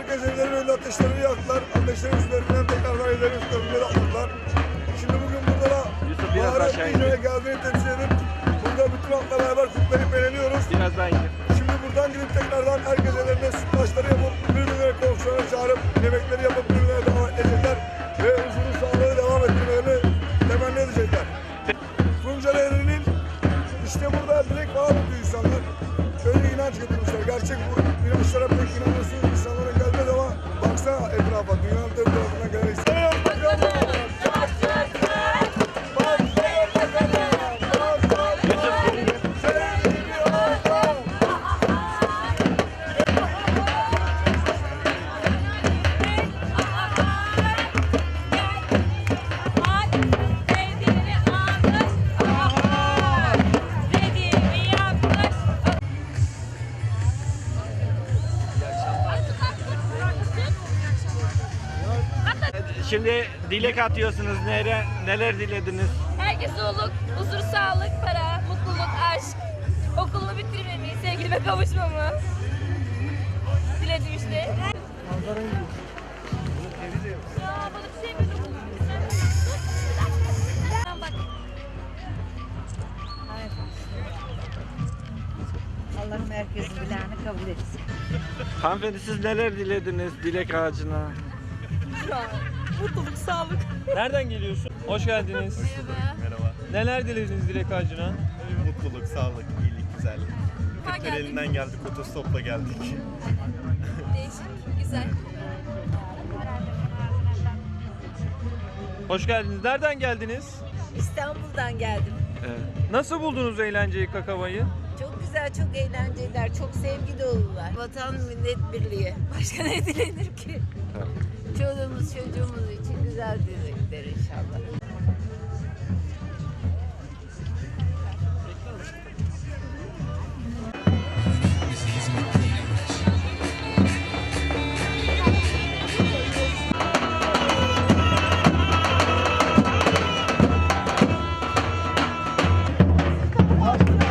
Herkes evlerin önünde ateşlerini yaktılar. Ateşlerin üstlerinden tekrardan evlerin üstlerine atladılar. Şimdi bugün burada da Bahar'ın İzmir'e geldiğini temsil edip burada bütün halkla beraber kutlayıp eğleniyoruz. Biraz daha indir. Şimdi buradan gidip tekrardan herkes ellerine süt taşları yapıp birbirlerine komşularına çağırıp yemekleri yapıp birbirlerine davet edecekler ve huzuru sağlığı devam ettirmelerini temenni edecekler. Tunceli Ereğli'nin işte burada direkt bağlı insanlar. Öyle inanç getirmişler. Gerçek bu you know, shut up, Rick. Şimdi dilek atıyorsunuz. Nere, neler dilediniz? Herkese soluk, huzur, sağlık, para, mutluluk, aşk, okulumu bitirmemi, sevgilime kavuşmamı diledim işte. Ya bana bir şey mi dokundu? Sen bak. Allah'ım herkesin dileğini kabul etsin. Hanımefendi siz neler dilediniz dilek ağacına? Mutluluk, sağlık. Nereden geliyorsun? Hoş geldiniz. Merhaba. Neler dilediniz dilek ağacına? Mutluluk, sağlık, iyilik, güzellik. Kırklar geldik. elinden geldik, otostopla geldik. Değişik, güzel. Hoş geldiniz. Nereden geldiniz? İstanbul'dan geldim. Evet. Nasıl buldunuz eğlenceyi kakavayı? Çok güzel, çok eğlenceliler, çok sevgi dolular. Vatan millet birliği. Başka ne dilenir ki? Çoluğumuz çocuğumuz güzel dilekler inşallah. adına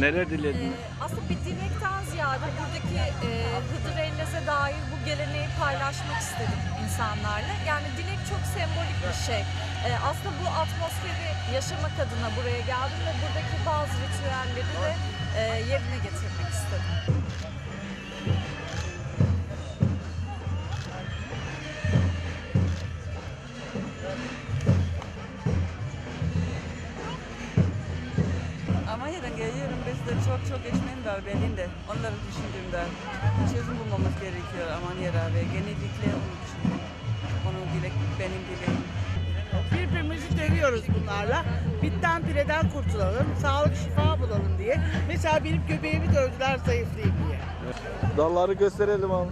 Neler dilediniz? aslında bir dilekten ziyade buradaki e, Hıdır Ellez'e dair bu geleneği paylaşmak istedim insanlarla. Yani dilek çok sembolik bir şey. E, aslında bu atmosferi yaşamak adına buraya geldim ve buradaki bazı ritüelleri de e, yerine getirmek istedim. Çok çok eşmenim var Berlin'de. Onları düşündüğümde çözüm bulmamız gerekiyor Almanya'da ve genellikle onun için. Onun dilek, benim dileğim. Birbirimizi dövüyoruz bunlarla. Bitten pireden kurtulalım, sağlık şifa bulalım diye. Mesela benim göbeğimi dövdüler zayıflayayım diye. Dalları gösterelim abi.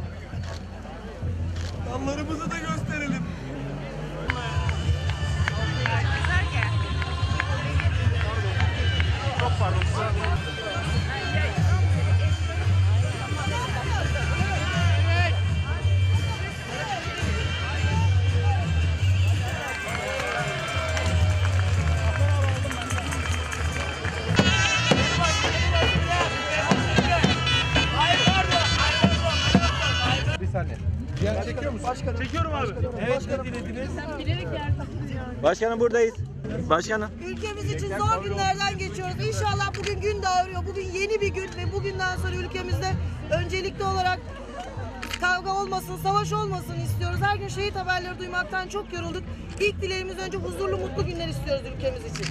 Dallarımızı da gösterelim. Başkanım buradayız. Başkanım. Ülkemiz için zor günlerden geçiyoruz. İnşallah bugün gün doğuruyor. Bugün yeni bir gün ve bugünden sonra ülkemizde öncelikli olarak kav- kavga olmasın, savaş olmasın istiyoruz. Her gün şehit haberleri duymaktan çok yorulduk. İlk dileğimiz önce huzurlu, mutlu günler istiyoruz ülkemiz için.